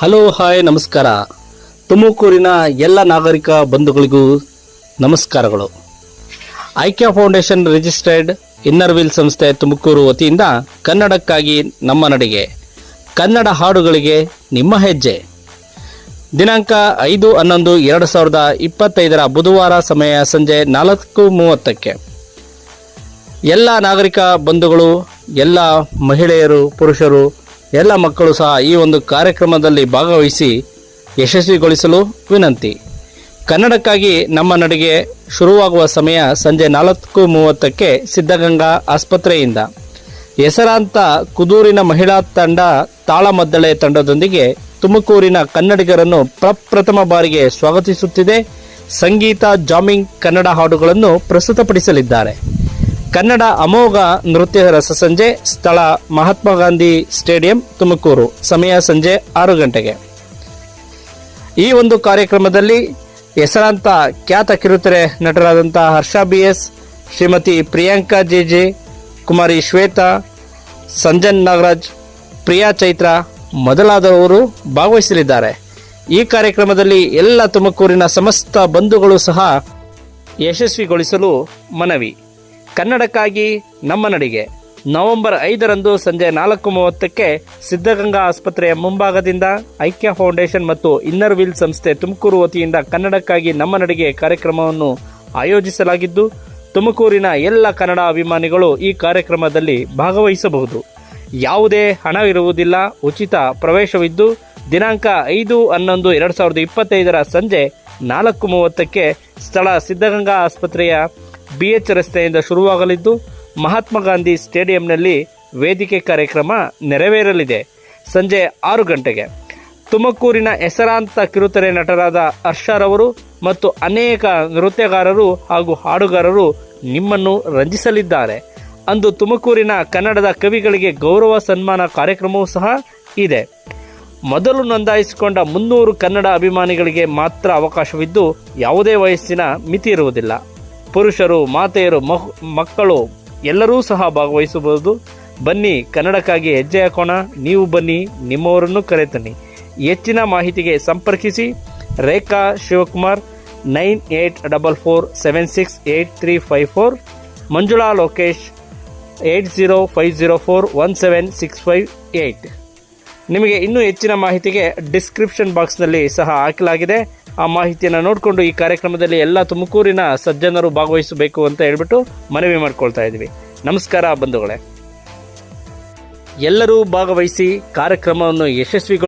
Hello, hi, ನಮಸ್ಕಾರ. ತುಮಕೂರಿನ ಎಲ್ಲ ನಾಗರಿಕ ಬಂಧುಗಳಿಗೂ ನಮಸ್ಕಾರಗಳು. ಐಕ್ಯ ಫೌಂಡೇಶನ್ ರಿಜಿಸ್ಟರ್ಡ್ ಇನ್ನರ್ ವಿಲ್ ಸಂಸ್ಥೆ ತುಮಕೂರು ವತಿಯಿಂದ ಕನ್ನಡಕ್ಕಾಗಿ ನಮ್ಮ ನಡಿಗೆ, ಕನ್ನಡ ಹಾಡುಗಳಿಗೆ ನಿಮ್ಮ ಹೆಜ್ಜೆ. ದಿನಾಂಕ ಐದು ಹನ್ನೊಂದು ಎರಡು ಸಾವಿರದ ಇಪ್ಪತ್ತೈದರ ಬುಧವಾರ ಸಮಯ ಸಂಜೆ ನಾಲ್ಕು ಮೂವತ್ತಕ್ಕೆ. ಎಲ್ಲ ನಾಗರಿಕ ಬಂಧುಗಳು, ಎಲ್ಲ ಮಹಿಳೆಯರು, ಪುರುಷರು ಎಲ್ಲ ಮಕ್ಕಳು ಸಹ ಈ ಒಂದು ಕಾರ್ಯಕ್ರಮದಲ್ಲಿ ಭಾಗವಹಿಸಿ ಯಶಸ್ವಿಗೊಳಿಸಲು ವಿನಂತಿ. ಕನ್ನಡಕ್ಕಾಗಿ ನಮ್ಮ ನಡಿಗೆ ಶುರುವಾಗುವ ಸಮಯ ಸಂಜೆ ನಾಲ್ಕು ಮೂವತ್ತಕ್ಕೆ ಸಿದ್ಧಗಂಗಾ ಆಸ್ಪತ್ರೆಯಿಂದ. ಹೆಸರಾಂತ ಕುದೂರಿನ ಮಹಿಳಾ ತಂಡ ತಾಳಮದ್ದಳೆ ತಂಡದೊಂದಿಗೆ ತುಮಕೂರಿನ ಕನ್ನಡಿಗರನ್ನು ಪ್ರಪ್ರಥಮ ಬಾರಿಗೆ ಸ್ವಾಗತಿಸುತ್ತಿದೆ. ಸಂಗೀತ ಜಾಮಿಂಗ್ ಕನ್ನಡ ಹಾಡುಗಳನ್ನು ಪ್ರಸ್ತುತಪಡಿಸಲಿದ್ದಾರೆ. ಕನ್ನಡ ಅಮೋಘ ನೃತ್ಯ ರಸಸಂಜೆ ಸ್ಥಳ ಮಹಾತ್ಮ ಗಾಂಧಿ ಸ್ಟೇಡಿಯಂ, ತುಮಕೂರು. ಸಮಯ ಸಂಜೆ ಆರು ಗಂಟೆಗೆ. ಈ ಒಂದು ಕಾರ್ಯಕ್ರಮದಲ್ಲಿ ಹೆಸರಾಂತ ಖ್ಯಾತ ಕಿರುತೆರೆ ನಟರಾದಂಥ Harsha B S, Shrimati Priyanka J J Kumari Shweta, Sanjan Nagaraj, Priya Chaitra ಮೊದಲಾದವರು ಭಾಗವಹಿಸಲಿದ್ದಾರೆ. ಈ ಕಾರ್ಯಕ್ರಮದಲ್ಲಿ ಎಲ್ಲ ತುಮಕೂರಿನ ಸಮಸ್ತ ಬಂಧುಗಳು ಸಹ ಯಶಸ್ವಿಗೊಳಿಸಲು ಮನವಿ. ಕನ್ನಡಕ್ಕಾಗಿ ನಮ್ಮ ನಡಿಗೆ. ನವೆಂಬರ್ ಐದರಂದು ಸಂಜೆ ನಾಲ್ಕು ಮೂವತ್ತಕ್ಕೆ ಸಿದ್ಧಗಂಗಾ ಆಸ್ಪತ್ರೆಯ ಮುಂಭಾಗದಿಂದ ಐಕ್ಯ ಫೌಂಡೇಶನ್ ಮತ್ತು ಇನ್ನರ್ ವಿಲ್ ಸಂಸ್ಥೆ ತುಮಕೂರು ವತಿಯಿಂದ ಕನ್ನಡಕ್ಕಾಗಿ ನಮ್ಮ ನಡಿಗೆ ಕಾರ್ಯಕ್ರಮವನ್ನು ಆಯೋಜಿಸಲಾಗಿದ್ದು, ತುಮಕೂರಿನ ಎಲ್ಲ ಕನ್ನಡ ಅಭಿಮಾನಿಗಳು ಈ ಕಾರ್ಯಕ್ರಮದಲ್ಲಿ ಭಾಗವಹಿಸಬಹುದು. ಯಾವುದೇ ಹಣವಿರುವುದಿಲ್ಲ, ಉಚಿತ ಪ್ರವೇಶವಿದ್ದು, ದಿನಾಂಕ ಐದು ಹನ್ನೊಂದು ಎರಡು ಸಾವಿರದ ಇಪ್ಪತ್ತೈದರ ಸಂಜೆ ನಾಲ್ಕು ಮೂವತ್ತಕ್ಕೆ ಸ್ಥಳ ಸಿದ್ಧಗಂಗಾ ಆಸ್ಪತ್ರೆಯ ಬಿಎಚ್ ರಸ್ತೆಯಿಂದ ಶುರುವಾಗಲಿದ್ದು ಮಹಾತ್ಮ ಗಾಂಧಿ ಸ್ಟೇಡಿಯಂನಲ್ಲಿ ವೇದಿಕೆ ಕಾರ್ಯಕ್ರಮ ನೆರವೇರಲಿದೆ. ಸಂಜೆ ಆರು ಗಂಟೆಗೆ. ತುಮಕೂರಿನ ಹೆಸರಾಂತ ಕಿರುತೆರೆ ನಟರಾದ ಹರ್ಷರವರು ಮತ್ತು ಅನೇಕ ನೃತ್ಯಗಾರರು ಹಾಗೂ ಹಾಡುಗಾರರು ನಿಮ್ಮನ್ನು ರಂಜಿಸಲಿದ್ದಾರೆ. ಅಂದು ತುಮಕೂರಿನ ಕನ್ನಡದ ಕವಿಗಳಿಗೆ ಗೌರವ ಸನ್ಮಾನ ಕಾರ್ಯಕ್ರಮವೂ ಸಹ ಇದೆ. ಮೊದಲು ನೋಂದಾಯಿಸಿಕೊಂಡ ಮುನ್ನೂರು ಕನ್ನಡ ಅಭಿಮಾನಿಗಳಿಗೆ ಮಾತ್ರ ಅವಕಾಶವಿದ್ದು ಯಾವುದೇ ವಯಸ್ಸಿನ ಮಿತಿ ಇರುವುದಿಲ್ಲ ಪುರುಷರು, ಮಾತೆಯರು ಮಕ್ಕಳು ಎಲ್ಲರೂ ಸಹ ಭಾಗವಹಿಸಬಹುದು. ಬನ್ನಿ, ಕನ್ನಡಕ್ಕಾಗಿ ಹೆಜ್ಜೆ ಹಾಕೋಣ. ನೀವು ಬನ್ನಿ, ನಿಮ್ಮವರನ್ನು ಕರೆತನ್ನಿ. ಹೆಚ್ಚಿನ ಮಾಹಿತಿಗೆ ಸಂಪರ್ಕಿಸಿ. Rekha Shivakumar, nine eight double four seven six eight three five four. Manjula Lokesh eight zero five zero four one seven six five eight ನಿಮಗೆ ಇನ್ನೂ ಹೆಚ್ಚಿನ ಮಾಹಿತಿಗೆ ಡಿಸ್ಕ್ರಿಪ್ಷನ್ ಬಾಕ್ಸ್ನಲ್ಲಿ ಸಹ ಹಾಕಲಾಗಿದೆ. ಆ ಮಾಹಿತಿಯನ್ನು ನೋಡಿಕೊಂಡು ಈ ಕಾರ್ಯಕ್ರಮದಲ್ಲಿ ಎಲ್ಲ ತುಮಕೂರಿನ ಸಜ್ಜನರು ಭಾಗವಹಿಸಬೇಕು ಅಂತ ಹೇಳ್ಬಿಟ್ಟು ಮನವಿ ಮಾಡ್ಕೊಳ್ತಾ ಇದ್ದೀವಿ ನಮಸ್ಕಾರ ಬಂಧುಗಳೇ. ಎಲ್ಲರೂ ಭಾಗವಹಿಸಿ ಕಾರ್ಯಕ್ರಮವನ್ನು ಯಶಸ್ವಿಗೊಳಿಸಿ